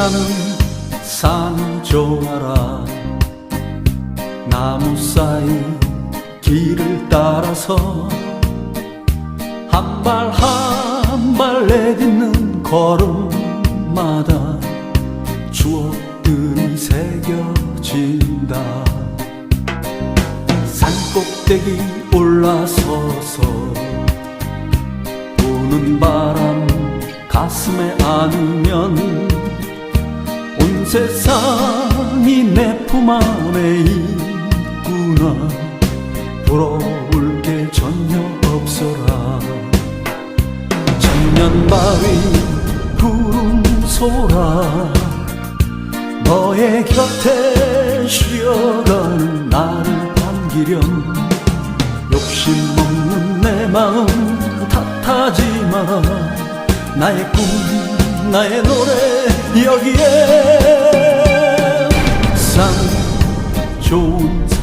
나는 산 좋아라. 나무 사이 길을 따라서 한 발 한 발 내딛는 걸음마다 추억들이 새겨진다. 산꼭대기 올라서서 부는 바람 가슴에 안으면 온 세상이 내 품 안에 있구나. 부러울 게 전혀 없어라. 천년바위 구름 소라. 너의 곁에 쉬어가는 나를 반기렴. 욕심 없는 내 마음 탓하지 마. 나의 꿈 나의 노래 여기에 Jones